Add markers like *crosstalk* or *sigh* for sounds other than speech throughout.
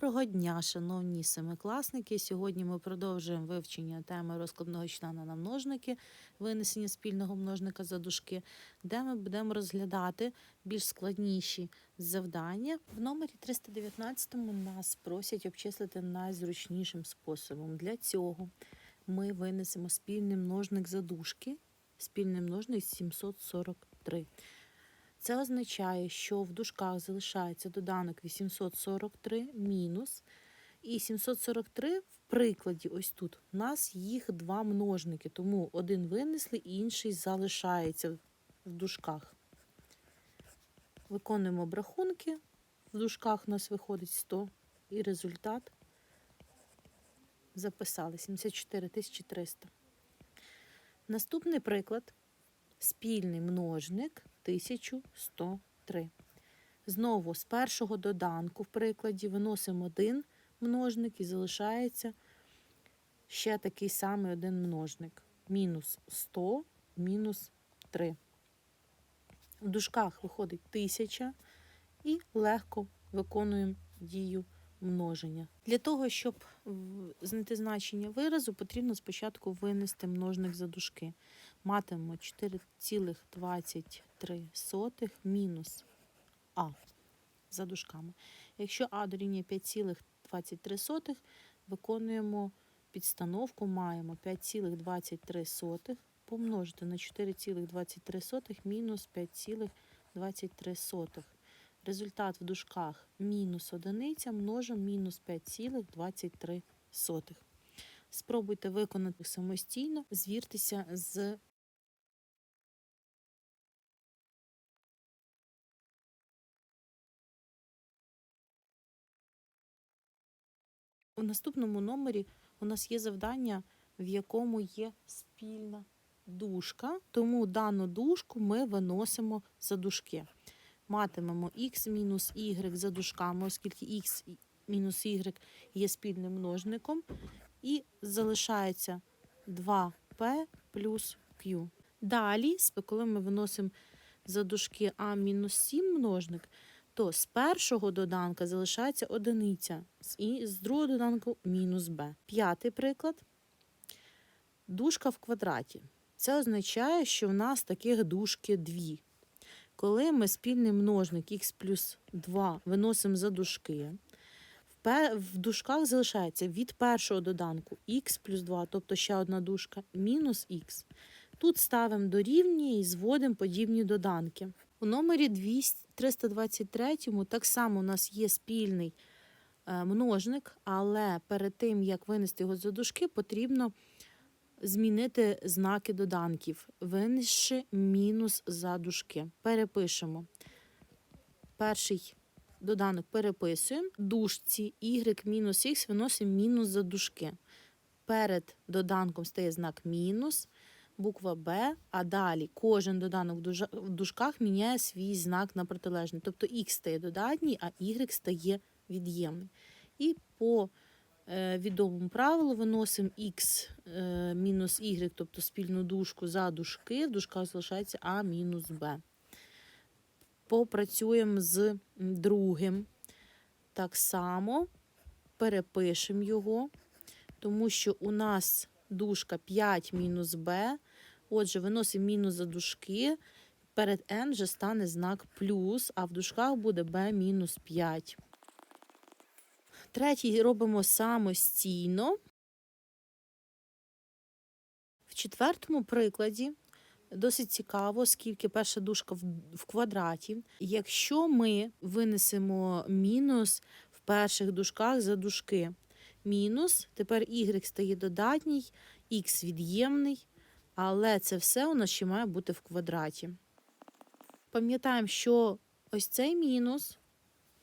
Доброго дня, шановні семикласники. Сьогодні ми продовжуємо вивчення теми розкладного члена на множники, винесення спільного множника за дужки, де ми будемо розглядати більш складніші завдання. В номері 319 нас просять обчислити найзручнішим способом. Для цього ми винесемо спільний множник за дужки, спільний множник 743. Це означає, що в дужках залишається доданок 843 мінус. І 743 в прикладі, ось тут, у нас їх два множники, тому один винесли, інший залишається в дужках. Виконуємо обрахунки. В дужках у нас виходить 100, і результат записали 74 300. Наступний приклад спільний множник 1103. Знову з першого доданку в прикладі виносимо один множник і залишається ще такий самий один множник. Мінус 100, мінус 3. В дужках виходить 1000 і легко виконуємо дію множення. Для того, щоб знайти значення виразу, потрібно спочатку винести множник за дужки. Матимемо 4,23 мінус А за дужками. Якщо А дорівнює 5,23, виконуємо підстановку, маємо 5,23 помножити на 4,23 мінус 5,23. Результат в дужках мінус одиниця множимо мінус 5,23. Спробуйте виконати самостійно, звіртеся з У наступному номері у нас є завдання, в якому є спільна дужка, тому дану дужку ми виносимо за дужки. Матимемо x мінус y за дужками, оскільки x мінус y є спільним множником, і залишається 2p плюс q. Далі, коли ми виносимо за дужки а мінус 7 множник, то з першого доданка залишається одиниця, і з другого доданку мінус b. П'ятий приклад. Дужка в квадраті. Це означає, що в нас таких дужки дві. Коли ми спільний множник х плюс 2 виносимо за дужки, в дужках залишається від першого доданку х плюс 2, тобто ще одна дужка, мінус х. Тут ставимо дорівнює і зводимо подібні доданки. У номері 200 323 так само у нас є спільний е, множник, але перед тим, як винести його за дужки, потрібно змінити знаки доданків, винесши мінус за дужки. Перепишемо. Перший доданок переписуємо. Дужці y мінус х виносимо мінус за дужки. Перед доданком стає знак мінус, буква Б, а далі кожен доданок в дужках міняє свій знак на протилежний. Тобто х стає додатній, а y стає від'ємний. І по е, відомому правилу виносимо х е, мінус y, тобто спільну дужку за дужки, в дужках залишається а мінус b. Попрацюємо з другим. Так само перепишемо його, тому що у нас дужка 5 мінус b. Отже, виносимо мінус за дужки. Перед n вже стане знак плюс, а в дужках буде b мінус 5. Третій робимо самостійно. В четвертому прикладі досить цікаво, оскільки перша дужка в квадраті. Якщо ми винесемо мінус в перших дужках за дужки, мінус, тепер y стає додатній, x від'ємний, але це все у нас ще має бути в квадраті. Пам'ятаємо, що ось цей мінус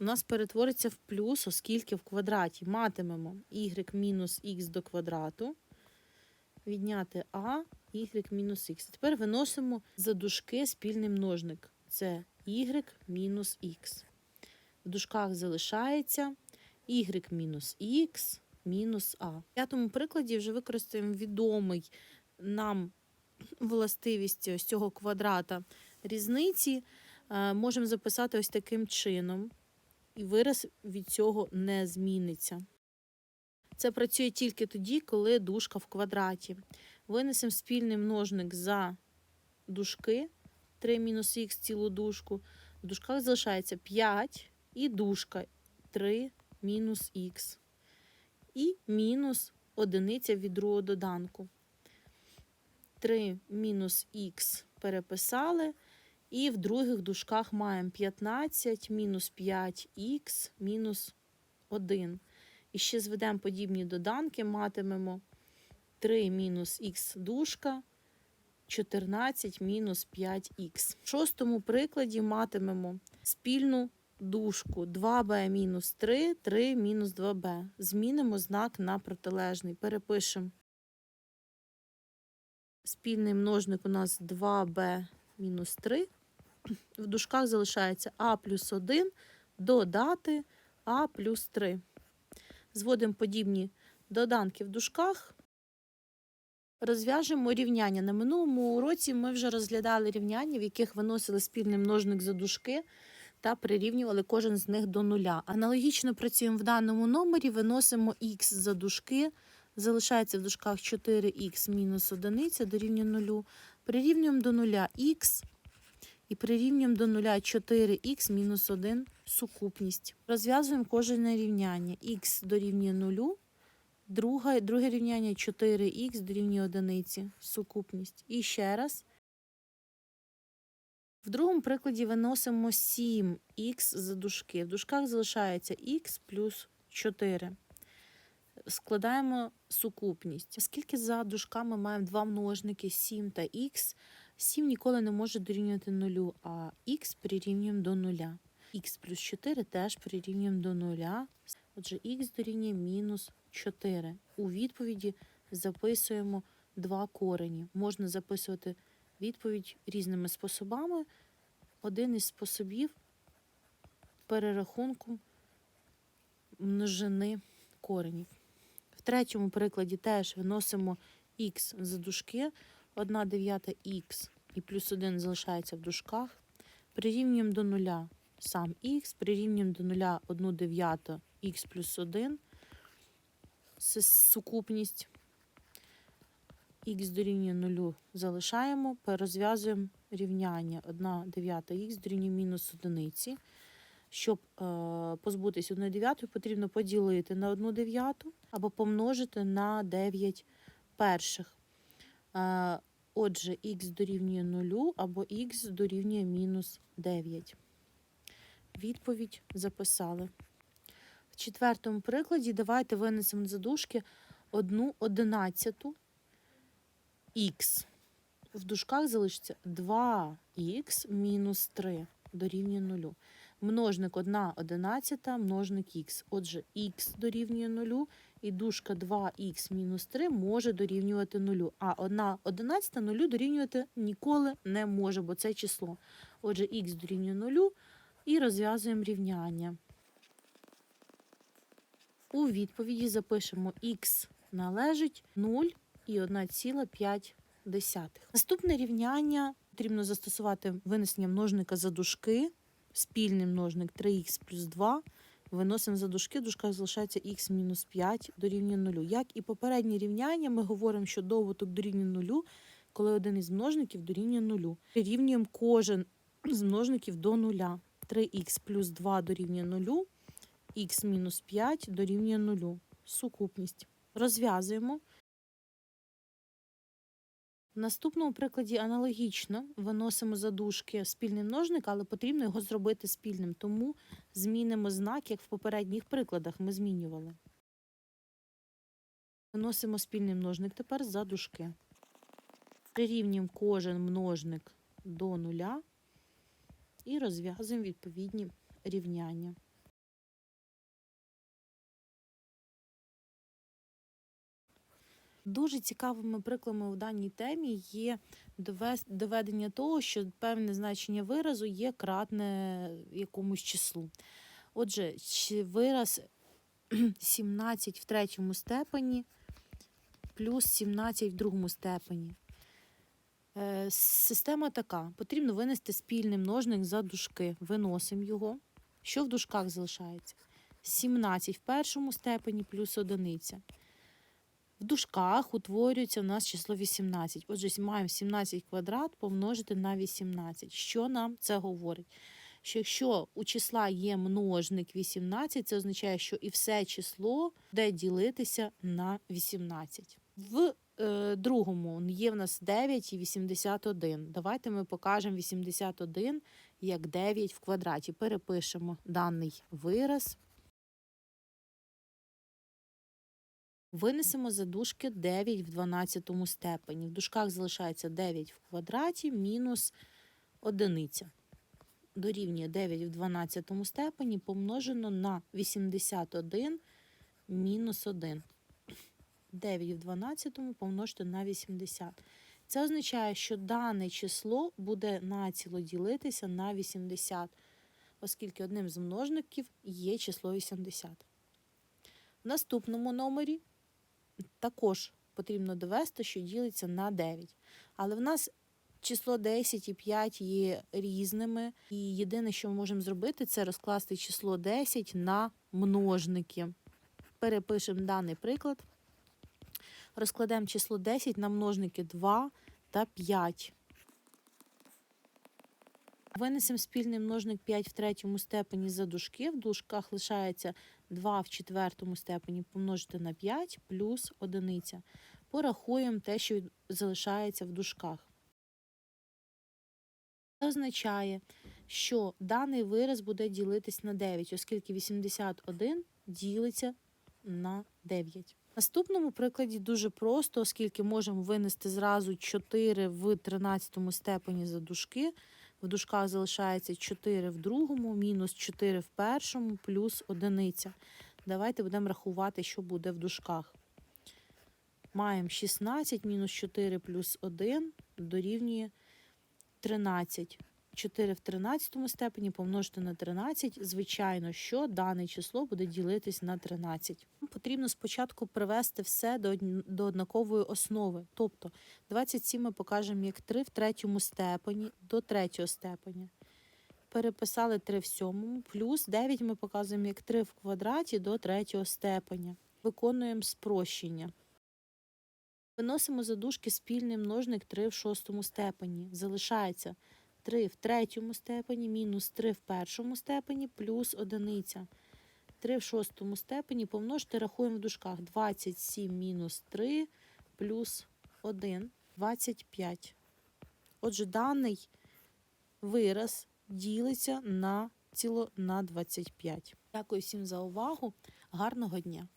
у нас перетвориться в плюс, оскільки в квадраті матимемо y мінус х до квадрату, відняти а, y мінус х. Тепер виносимо за дужки спільний множник. Це y мінус х. В дужках залишається y мінус х мінус а. В п'ятому прикладі вже використаємо відомий нам властивість ось цього квадрата різниці. Е, Можемо записати ось таким чином. і вираз від цього не зміниться. Це працює тільки тоді, коли дужка в квадраті. Винесемо спільний множник за дужки 3 мінус х цілу дужку. В дужках залишається 5 і дужка 3 мінус х. І мінус одиниця від другого доданку. 3 мінус х переписали. І в других дужках маємо 15 мінус 5х мінус 1. І ще зведемо подібні доданки, матимемо 3 мінус х дужка, 14 мінус 5х. В шостому прикладі матимемо спільну дужку 2b мінус 3, 3 мінус 2b. Змінимо знак на протилежний. Перепишемо. Спільний множник у нас 2b мінус 3. В дужках залишається а плюс 1 додати а плюс 3. Зводимо подібні доданки в дужках. Розв'яжемо рівняння. На минулому уроці ми вже розглядали рівняння, в яких виносили спільний множник за дужки та прирівнювали кожен з них до нуля. Аналогічно працюємо в даному номері, виносимо х за дужки, залишається в дужках 4х мінус 1 дорівнює 0. Прирівнюємо до нуля х і прирівнюємо до нуля 4х мінус 1 сукупність. Розв'язуємо кожне рівняння. х дорівнює 0, друге, друге рівняння 4х дорівнює 1 сукупність. І ще раз. В другому прикладі виносимо 7х за дужки. В дужках залишається х плюс 4. Складаємо сукупність. Оскільки за дужками маємо два множники 7 та х, 7 ніколи не може дорівнювати 0, а х прирівнюємо до 0. х плюс 4 теж прирівнюємо до 0. Отже, х дорівнює мінус 4. У відповіді записуємо два корені. Можна записувати відповідь різними способами. Один із способів перерахунку множини коренів. Третьому прикладі теж виносимо х за дужки, 1 дев'ята х і плюс 1 залишається в дужках. Прирівнюємо до нуля сам х, прирівнюємо до нуля 1 дев'ята х плюс 1, це сукупність. х дорівнює 0 залишаємо, перерозв'язуємо рівняння 1 дев'ята х дорівнює мінус 1. Щоб е, позбутися 1 дев'ятої, потрібно поділити на 1 дев'яту або помножити на 9 перших. Е, отже, х дорівнює 0 або х дорівнює мінус 9. Відповідь записали. В четвертому прикладі давайте винесемо за дужки 1 одинадцяту х. В дужках залишиться 2х мінус 3 дорівнює 0. Множник 1 одинадцята, множник х. Отже, х дорівнює 0, і дужка 2х мінус 3 може дорівнювати 0. А 1 одинадцята 0 дорівнювати ніколи не може, бо це число. Отже, х дорівнює 0 і розв'язуємо рівняння. У відповіді запишемо х належить 0 і 1,5. Наступне рівняння потрібно застосувати винесення множника за дужки. Спільний множник 3х плюс 2. Виносимо за дужки, в дужках залишається х мінус 5 дорівнює 0. Як і попереднє рівняння, ми говоримо, що доводок дорівнює 0, коли один із множників дорівнює 0. Рівнюємо кожен з множників до 0. 3х плюс 2 дорівнює 0, х мінус 5 дорівнює 0. Сукупність. Розв'язуємо. В наступному прикладі аналогічно виносимо за дужки спільний множник, але потрібно його зробити спільним, тому змінимо знак, як в попередніх прикладах ми змінювали. Виносимо спільний множник тепер за дужки. Прирівнюємо кожен множник до нуля і розв'язуємо відповідні рівняння. Дуже цікавими прикладами у даній темі є доведення того, що певне значення виразу є кратне якомусь числу. Отже, вираз *clears throat* 17 в третьому степені плюс 17 в другому степені. Е, система така: потрібно винести спільний множник за дужки. Виносимо його. Що в дужках залишається? 17 в першому степені плюс одиниця. В дужках утворюється у нас число 18. Отже, маємо 17 квадрат помножити на 18. Що нам це говорить? Що якщо у числа є множник 18, це означає, що і все число буде ділитися на 18. В е, другому є в нас 9 і 81. Давайте ми покажемо 81 як 9 в квадраті. Перепишемо даний вираз. Винесемо за дужки 9 в 12 степені. В дужках залишається 9 в квадраті мінус одиниця. Дорівнює 9 в 12 степені помножено на 81 мінус 1. 9 в 12 помножити на 80. Це означає, що дане число буде націло ділитися на 80, оскільки одним з множників є число 80. В наступному номері також потрібно довести, що ділиться на 9. Але в нас число 10 і 5 є різними. І єдине, що ми можемо зробити, це розкласти число 10 на множники. Перепишемо даний приклад. Розкладемо число 10 на множники 2 та 5. Винесемо спільний множник 5 в третьому степені за дужки. В дужках лишається 2 в четвертому степені помножити на 5 плюс одиниця. Порахуємо те, що залишається в дужках. Це означає, що даний вираз буде ділитись на 9, оскільки 81 ділиться на 9. В наступному прикладі дуже просто, оскільки можемо винести зразу 4 в 13 степені за дужки. В дужках залишається 4 в другому, мінус 4 в першому, плюс одиниця. Давайте будемо рахувати, що буде в дужках. Маємо 16 мінус 4 плюс 1 дорівнює 13. 4 в 13 степені помножити на 13, звичайно, що дане число буде ділитись на 13. Потрібно спочатку привести все до, до однакової основи. Тобто 27 ми покажемо як 3 в третьому степені до третього степеня. Переписали 3 в сьомому, плюс 9 ми показуємо як 3 в квадраті до третього степеня. Виконуємо спрощення. Виносимо за дужки спільний множник 3 в шостому степені. Залишається 3 в третьому степені, мінус 3 в першому степені, плюс одиниця. 3 в шостому степені помножити, рахуємо в дужках. 27 мінус 3 плюс 1, 25. Отже, даний вираз ділиться на ціло на 25. Дякую всім за увагу. Гарного дня!